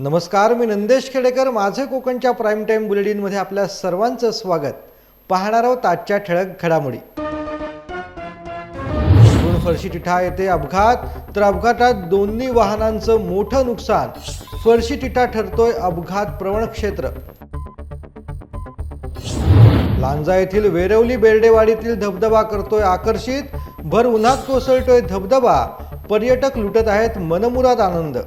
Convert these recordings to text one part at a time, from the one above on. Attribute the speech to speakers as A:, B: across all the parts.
A: नमस्कार मी नंदेश खेडेकर. माझे कोकणच्या प्राईम टाईम बुलेटिनमध्ये आपल्या सर्वांचं स्वागत. पाहणार आहोत आजच्या ठळक घडामोडी. फरशी टिठा येथे अपघात. तर अपघातात दोन्ही वाहनांचं मोठं नुकसान. फरशी टिठा ठरतोय अपघात प्रवण क्षेत्र. लांजा येथील वेरवली बेर्डेवाडीतील धबधबा करतोय आकर्षित. भर उन्हात कोसळतोय धबधबा. पर्यटक लुटत आहेत मनमुराद आनंद.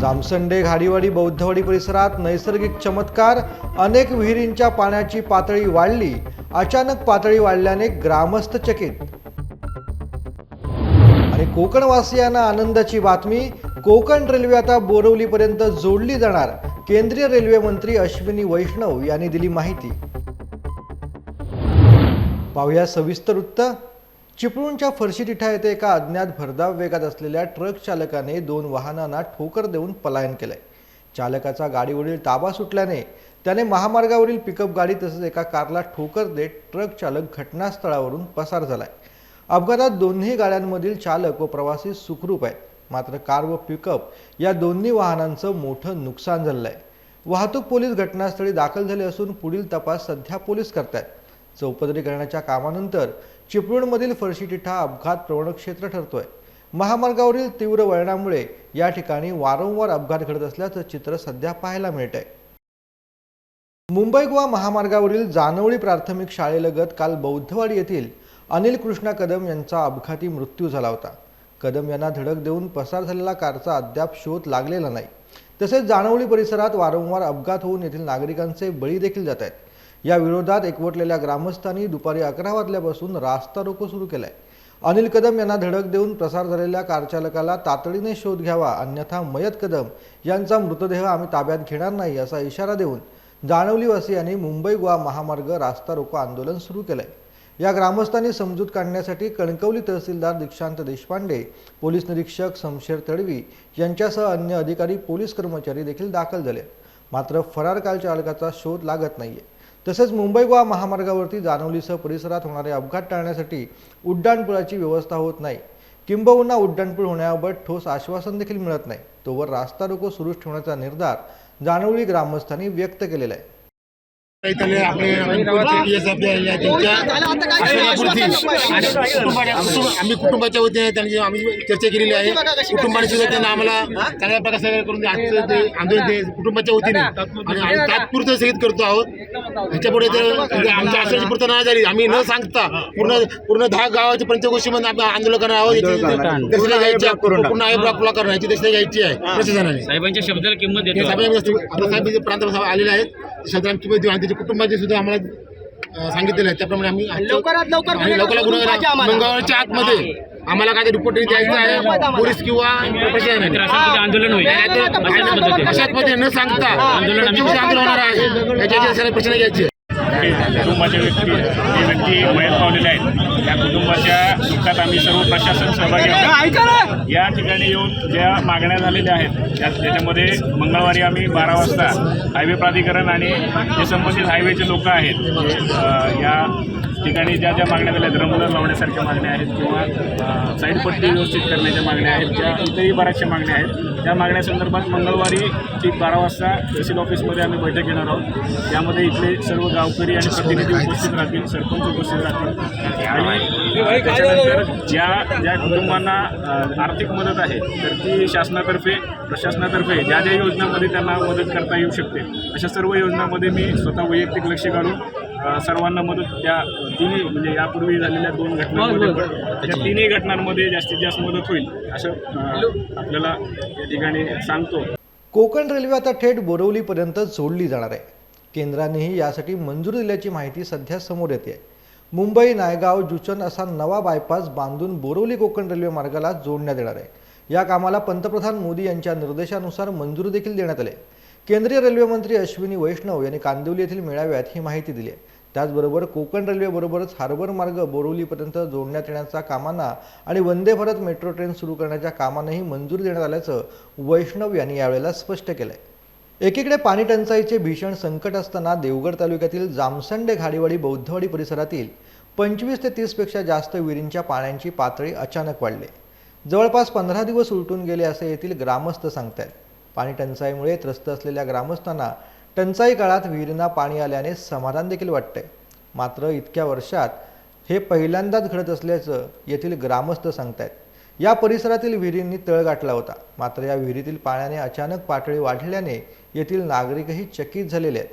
A: जामसंडे घाडीवाडी बौद्धवाडी परिसरात नैसर्गिक चमत्कार अनेक विहिरींच्या पाण्याची पातळी वाढली. अचानक पातळी वाढल्याने ग्रामस्थ चकित. आणि कोकणवासियांना आनंदाची बातमी कोकण रेल्वे आता बोरवलीपर्यंत जोडली जाणार. केंद्रीय रेल्वे मंत्री अश्विनी वैष्णव यांनी दिली माहिती. पाहूया सविस्तर वृत्त. चिपळूणच्या फरशीटिठा येथे एका अज्ञात भरधाव वेगात असलेल्या ट्रक चालकाने दोन वाहनांना ठोकर देऊन पलायन केलंय. चालकाचा गाडीवरील ताबा सुटल्याने त्याने महामार्गावरील पिकअप गाडी तसंच एका कारला ठोकर देत ट्रक चालक घटनास्थळावरून पसार झालाय. अपघातात दोन्ही गाड्यांमधील चालक व प्रवासी सुखरूप आहेत. मात्र कार व पिकअप या दोन्ही वाहनांचं मोठं नुकसान झालं आहे वाहतूक पोलीस घटनास्थळी दाखल झाले असून पुढील तपास सध्या पोलीस करतायत. चौपदरी करण्याच्या कामानंतर चिपळूणमधील फरशीटिठा अपघात प्रवण क्षेत्र ठरतोय. महामार्गावरील तीव्र वळणामुळे या ठिकाणी वारंवार अपघात घडत असल्याचं चित्र सध्या पाहायला मिळत आहे मुंबई गोवा महामार्गावरील जानवळी प्राथमिक शाळेलगत काल बौद्धवाडी येथील अनिल कृष्णा कदम यांचा अपघाती मृत्यू झाला होता. कदम यांना धडक देऊन पसार झालेला कारचा अद्याप शोध लागलेला नाही. तसेच जानवळी परिसरात वारंवार अपघात होऊन येथील नागरिकांचे बळी देखील जात आहेत. या विरोधात एकवटलेल्या ग्रामस्थांनी दुपारी अकरा वाजल्यापासून रास्ता रोको सुरू केलाय. अनिल कदम यांना धडक देऊन प्रसार झालेल्या कारचालकाला तातडीने शोध घ्यावा अन्यथा मयत कदम यांचा मृतदेह आम्ही ताब्यात घेणार नाही असा इशारा देऊन जाणवलीवासियांनी मुंबई गोवा महामार्ग रास्ता रोको आंदोलन सुरू केलंय. या ग्रामस्थांनी समजूत काढण्यासाठी कणकवली तहसीलदार दीक्षांत देशपांडे पोलीस निरीक्षक शमशेर तडवी यांच्यासह अन्य अधिकारी पोलीस कर्मचारी देखील दाखल झाले. मात्र फरार कारचालकाचा शोध लागत नाहीये. तसेच मुंबई गोवा महामार्गावरती जानवलीसह परिसरात होणारे अपघात टाळण्यासाठी उड्डाणपुलाची व्यवस्था होत नाही. किंबहुना उड्डाणपूल होण्याबाबत ठोस आश्वासन देखील मिळत नाही. तोवर रास्ता रोको सुरूच ठेवण्याचा निर्धार जानवली ग्रामस्थांनी व्यक्त केलेला आहे.
B: त्याने आपले आम्ही कुटुंबाच्या वतीने त्यांची आम्ही चर्चा केलेली आहे कुटुंबाने सुद्धा त्यांना आम्हाला चांगल्या प्रकारे सहकार्य करून आंदोलन ते कुटुंबाच्या वतीने आणि आम्ही तात्पुरतं स्थगित करतो आहोत ह्याच्यापुढे म्हणजे आमच्या आश्रयाची पूर्तता नाही झाली आम्ही न सांगता पूर्ण पूर्ण दहा गावाची पंचगोष्ठीमध्ये आपण आंदोलन करणार आहोत याची दक्षता घ्यायची आहे. पूर्ण आहे ब्लॉक ब्लॉक करणार याची दक्षता घ्यायची आहे प्रशासनाने
C: साहेबांच्या शब्दाला किंमत
B: हे साहेब प्रांत आलेले आहेत शतराम किंमत देऊ आणि त्याच्या कुटुंबाचे सुद्धा आम्हाला सांगितलेलं आहे. त्याप्रमाणे आम्ही
D: लवकरात लवकर
B: आणि लवकरात लवकर. मंगळवारच्या आतमध्ये आम्हाला काय रिपोर्ट द्यायचं आहे. पोलीस किंवा प्रशासनाने.
C: राष्ट्रपती आंदोलन होईल.
B: अशाच पद्धतीने न सांगता
C: आंदोलन
B: होणार आहे. याच्याची प्रश्न घ्यायचे. आहे.
E: कुटुंबाच्या व्यक्ती जे व्यक्ती मयत पावलेले आहेत. त्या कुटुंबाच्या दुःखात आम्ही सर्व प्रशासन सहभागी आहोत. या ठिकाणी येऊन ज्या मागण्या झालेल्या आहेत त्या त्याच्यामध्ये मंगळवारी आम्ही बारा वाजता हायवे प्राधिकरण आणि जे संबंधित हायवेचे लोक आहेत. या ठिकाणी ज्या ज्या मागण्या झाल्या आहेत रमदान लावण्यासारख्या मागण्या आहेत किंवा साईड पट्टी व्यवस्थित करण्याच्या मागण्या आहेत ज्या इतरही बऱ्याचशा मागण्या आहेत त्या मागण्यासंदर्भात मंगळवारी ठीक बारा वाजता तहसील ऑफिसमध्ये आम्ही बैठक घेणार आहोत. त्यामध्ये इथले सर्व गावकरी आणि प्रतिनिधी उपस्थित राहतील सरपंच उपस्थित राहतील. आणि त्याच्यानंतर ज्या ज्या कुटुंबांना आर्थिक मदत आहे तर ती शासनातर्फे प्रशासनातर्फे ज्या ज्या योजनांमध्ये त्यांना मदत करता येऊ शकते अशा सर्व योजनांमध्ये मी स्वतः वैयक्तिक लक्ष काढून सर्वांना मदत त्या तिन्ही म्हणजे यापूर्वी झालेल्या दोन घटनांमध्ये पण त्या तिन्ही घटनांमध्ये जास्तीत जास्त मदत होईल असं आपल्याला या ठिकाणी सांगतो.
A: कोकण रेल्वे आता थेट बोरवलीपर्यंत जोडली जाणार आहे. केंद्रानेही यासाठी मंजुरी दिल्याची माहिती सध्या समोर येते. मुंबई नायगाव जुचन असा नवा बायपास बांधून बोरवली कोकण रेल्वे मार्गाला जोडण्यात येणार आहे. या कामाला पंतप्रधान मोदी यांच्या निर्देशानुसार मंजुरी देखील देण्यात आली. केंद्रीय रेल्वे मंत्री अश्विनी वैष्णव यांनी कांदिवली येथील मेळाव्यात ही माहिती दिली आहे. त्याचबरोबर कोकण रेल्वेबरोबरच हार्बर मार्ग बोरवलीपर्यंत जोडण्यात येण्याच्या कामांना आणि वंदे भारत मेट्रो ट्रेन सुरू करण्याच्या कामांनाही मंजूर देण्यात आल्याचं वैष्णव यांनी यावेळेला स्पष्ट केलं आहे एकीकडे पाणी टंचाईचे भीषण संकट असताना देवगड तालुक्यातील जामसंडे घाडीवाडी बौद्धवाडी परिसरातील पंचवीस ते तीसपेक्षा जास्त विहिरींच्या पाण्याची पातळी अचानक वाढली. जवळपास पंधरा दिवस उलटून गेले असे येथील ग्रामस्थ सांगतायत. पाणी टंचाईमुळे त्रस्त असलेल्या ग्रामस्थांना टंचाई काळात विहिरींना पाणी आल्याने समाधान देखील वाटते मात्र इतक्या वर्षात हे पहिल्यांदाच घडत असल्याचं येथील ग्रामस्थ सांगतायत. या परिसरातील विहिरींनी तळ गाठला होता. मात्र या विहिरीतील पाण्याने अचानक पातळी वाढल्याने येथील नागरिकही चकित झालेले आहेत.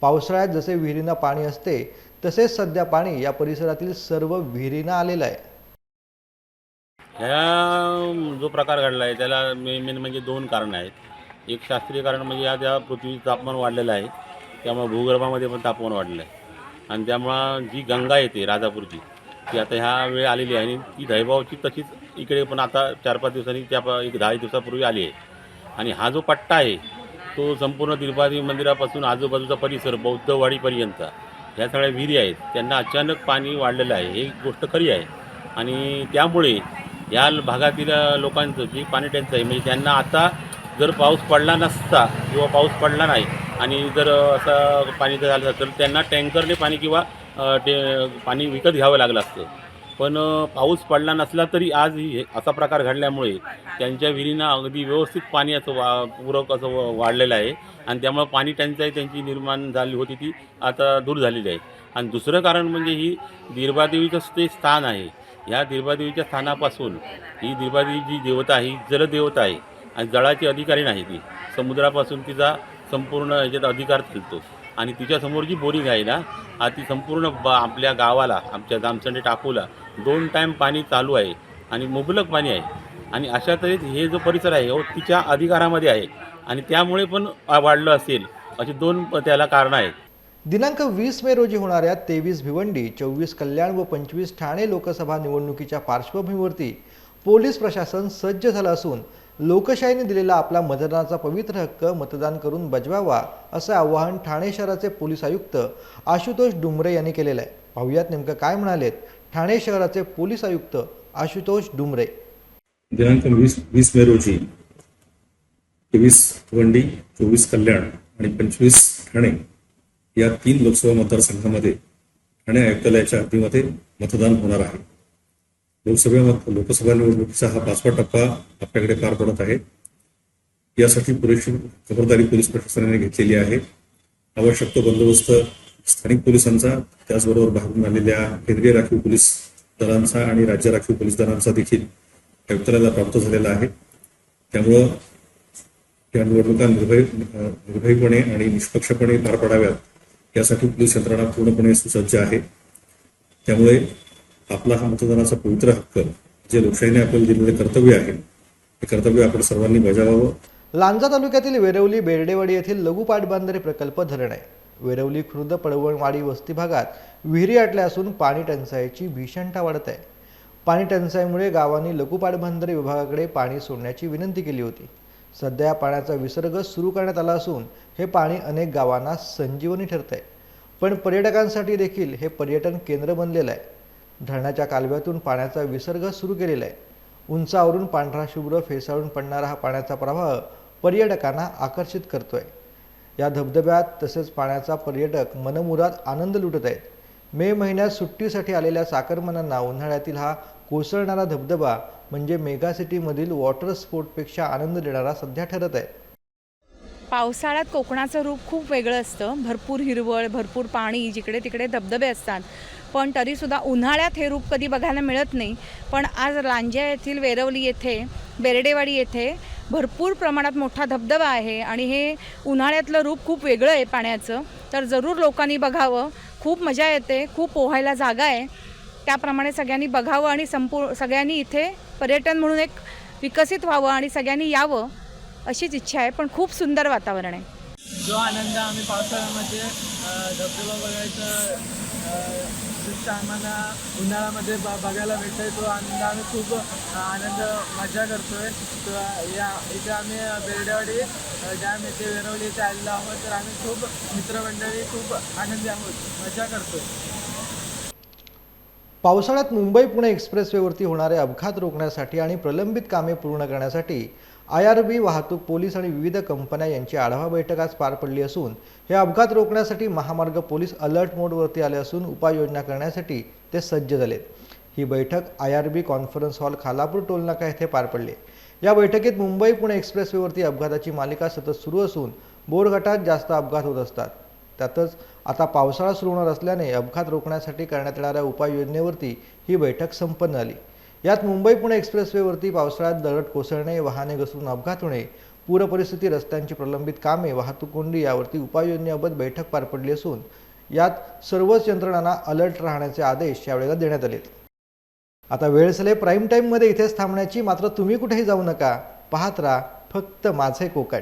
A: पावसाळ्यात जसे विहिरींना पाणी असते तसेच सध्या पाणी या परिसरातील सर्व विहिरींना आलेलं आहे.
D: ह्या जो प्रकार घडला आहे त्याला मेन मेन म्हणजे दोन कारणं आहेत. एक शास्त्रीय कारण म्हणजे आज या पृथ्वीचं तापमान वाढलेलं आहे त्यामुळे भूगर्भामध्ये पण तापमान वाढलं आहे. आणि त्यामुळं जी गंगा येते राजापूरची ती आता ह्या वेळ आलेली आहे आणि ती धैभावची तशीच इकडे पण आता चार पाच दिवसांनी त्या प- एक दहा दिवसापूर्वी आली आहे. आणि हा जो पट्टा आहे तो संपूर्ण दिलबादी मंदिरापासून आजूबाजूचा परिसर बौद्धवाडीपर्यंत ह्या सगळ्या विहिरी आहेत त्यांना अचानक पाणी वाढलेलं आहे ही गोष्ट खरी आहे. आणि त्यामुळे या भागातील लोकांचं जी पाणी टंचाई म्हणजे त्यांना आता जर पाऊस पडला नसता किंवा पाऊस पडला नाही आणि जर असं पाणी जर झालं तर त्यांना टँकरने पाणी किंवा ते पाणी विकत घ्यावं लागलं असतं. पण पाऊस पडला नसला तरी आज ही असा प्रकार घडल्यामुळे त्यांच्या विहिरींना अगदी व्यवस्थित पाणी असं वा पूरक असं वाढलेलं आहे आणि त्यामुळे पाणी टंचाई त्यांची निर्माण झाली होती ती आता दूर झालेली आहे. आणि दुसरं कारण म्हणजे ही दीर्बादेवीचं ते स्थान आहे. ह्या दिरबादेवीच्या स्थानापासून ही दिरबादेवी जी देवता आहे ही जलदेवता आहे. आणि जळाची अधिकारी नाही ती. समुद्रापासून तिचा संपूर्ण याच्यात अधिकार चालतो आणि तिच्यासमोर जी बोरिंग आहे ना हा ती संपूर्ण बा आपल्या गावाला आमच्या जामसंडे टाकूला दोन टाईम पाणी चालू आहे आणि मुबलक पाणी आहे. आणि अशा तऱ्हेत हे जो परिसर आहे हो तिच्या अधिकारामध्ये आहे. आणि त्यामुळे पण वाढलं असेल अशी दोन त्याला कारणं आहेत.
A: दिनांक वीस मे रोजी होणाऱ्या तेवीस भिवंडी चोवीस कल्याण व पंचवीस ठाणे लोकसभा निवडणुकीच्या पार्श्वभूमीवरती पोलीस प्रशासन सज्ज झालं असून लोकशाहीने दिलेला आपला मतदानाचा पवित्र हक्क मतदान करून बजवावा असं आवाहन ठाणे शहराचे पोलीस आयुक्त आशुतोष डुमरे यांनी केलेलं आहे. पाहुयात नेमकं काय म्हणालेत ठाणे शहराचे पोलीस आयुक्त आशुतोष डुमरे.
F: दिनांक वीस वीस मे रोजी तेवीस वंडी चोवीस कल्याण आणि पंचवीस ठाणे या तीन लोकसभा मतदारसंघामध्ये ठाणे आयुक्तालयाच्या हद्दीमध्ये मतदान होणार आहे. लोकसभा लोकसभा निवडणुकीचा हा पाचवा टप्पा आपल्याकडे पार पडत आहे. यासाठी पुरेशी खबरदारी पोलीस प्रशासनाने घेतलेली आहे. आवश्यक तो बंदोबस्त स्थानिक पोलिसांचा त्याचबरोबर बाहेरून आलेल्या केंद्रीय राखीव पोलीस दलांचा आणि राज्य राखीव पोलीस दलांचा देखील आयुक्तालयाला प्राप्त झालेला आहे. त्यामुळं या निवडणुका निर्भय निर्भयपणे आणि निष्पक्षपणे पार पडाव्यात यासाठी पोलीस यंत्रणा पूर्णपणे सुसज्ज आहे. त्यामुळे आपला हा मतदानाचा पवित्र हक्क जे लोकशाहीने आपल्याला दिलेले कर्तव्य आहे हे कर्तव्य आपण सर्वांनी बजावावं.
A: लांजा तालुक्यातील वेरवली बेर्डेवाडी येथील लघु पाटबंधारे प्रकल्प धरण. आहे वेरवली खुर्द पडवणवाडी वस्ती भागात विहिरी आटल्या असून पाणी टंचाईची भीषणता वाढत. आहे पाणी टंचाईमुळे गावांनी लघु पाटबंधारे विभागाकडे पाणी सोडण्याची विनंती केली होती. सध्या पाण्याचा विसर्ग सुरू करण्यात आला असून हे पाणी अनेक गावांना संजीवनी ठरत आहे पण पर्यटकांसाठी देखील हे पर्यटन केंद्र बनलेलं आहे. धरणाच्या कालव्यातून पाण्याचा विसर्ग सुरू केलेला आहे. उंचावरून पांढरा शुभ्र फेसाळून पडणारा हा पाण्याचा प्रवाह पर्यटकांना आकर्षित करतोय. या धबधब्यात तसेच पाण्याचा पर्यटक मनमुराद आनंद लुटत आहेत. मे महिन्यात सुट्टीसाठी आलेल्या चाकरमनांना उन्हाळ्यातील हा कोसळणारा धबधबा म्हणजे मेगासिटीमधील वॉटर स्पोर्टपेक्षा आनंद देणारा सध्या ठरत आहे.
G: पावसाळ्यात कोकणाचं रूप खूप वेगळं असतं. भरपूर हिरवळ भरपूर पाणी जिकडे तिकडे धबधबे असतात. पण तरीसुद्धा उन्हाळ्यात हे रूप कधी बघायला मिळत नाही. पण आज लांजा येथील वेरवली येथे बेरडेवाडी येथे भरपूर प्रमाणात मोठा धबधबा आहे आणि हे उन्हाळ्यातलं रूप खूप वेगळं आहे पाण्याचं. तर जरूर लोकांनी बघावं. खूप मजा येते खूप पोहायला जागा आहे. त्याप्रमाणे सगळ्यांनी बघावं आणि संपू सगळ्यांनी इथे पर्यटन म्हणून एक विकसित व्हावं आणि सगळ्यांनी यावं अशीच इच्छा आहे. पण खूप सुंदर वातावरण आहे.
H: जो आनंद आम्ही पावसाळ्यामध्ये धबधबा बघायचा दृश्य आम्हाला उन्हाळ्यामध्ये ब बघायला भेटतोय तो आनंद आम्ही खूप आनंद मजा करतोय. तर या इथे आम्ही बेरडेवाडी डॅम येथे वेरवली इथे आलेलो आहोत. तर आम्ही खूप मित्रमंडळी खूप आनंदी आहोत. मजा करतोय.
A: पावसाळ्यात मुंबई पुणे एक्सप्रेसवेवरती होणारे अपघात रोखण्यासाठी आणि प्रलंबित कामे पूर्ण करण्यासाठी आय आर बी वाहतूक पोलीस आणि विविध कंपन्या यांची आढावा बैठक आज पार पडली असून हे अपघात रोखण्यासाठी महामार्ग पोलीस अलर्ट मोडवरती आले असून उपाययोजना करण्यासाठी ते सज्ज झालेत. ही बैठक I R B conference hall Khalapur टोलनाका येथे पार पडली. या बैठकीत मुंबई पुणे एक्सप्रेसवेवरती अपघाताची मालिका सतत सुरू असून बोरघाटात जास्त अपघात होत असतात. त्यातच आता पावसाळा सुरू होणार असल्याने अपघात रोखण्यासाठी करण्यात येणाऱ्या उपाययोजनेवरती ही बैठक संपन्न झाली. यात मुंबई पुणे एक्सप्रेसवेवरती पावसाळ्यात दरड कोसळणे वाहने घसरून अपघात होणे पूरपरिस्थिती रस्त्यांची प्रलंबित कामे वाहतूक कोंडी यावरती उपाययोजनेबाबत बैठक पार पडली असून यात सर्वच यंत्रणांना अलर्ट राहण्याचे आदेश यावेळेला देण्यात आलेत. आता वेळ झाले प्राईम टाईममध्ये इथेच थांबण्याची मात्र तुम्ही कुठेही जाऊ नका. पाहत राहा फक्त माझे कोकण.